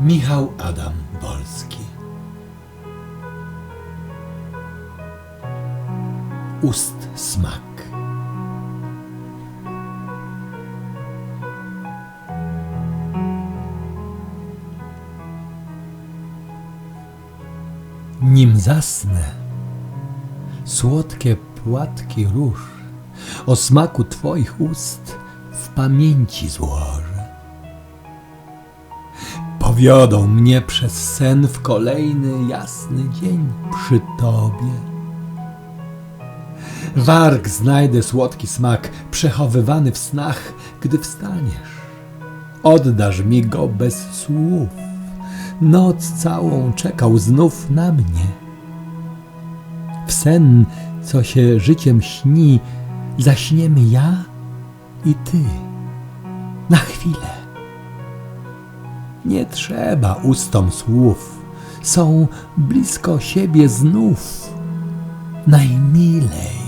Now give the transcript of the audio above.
Michał Adam Wolski Ust smak Nim zasnę, słodkie płatki róż o smaku Twoich ust w pamięci złożę. Powiodą mnie przez sen w kolejny jasny dzień przy Tobie. Warg znajdę słodki smak, przechowywany w snach, gdy wstaniesz. Oddasz mi go bez słów. Noc całą czekał znów na mnie. W sen, co się życiem śni, zaśniemy ja i Ty. Na chwilę. Nie trzeba ustom słów, są blisko siebie znów, najmilej.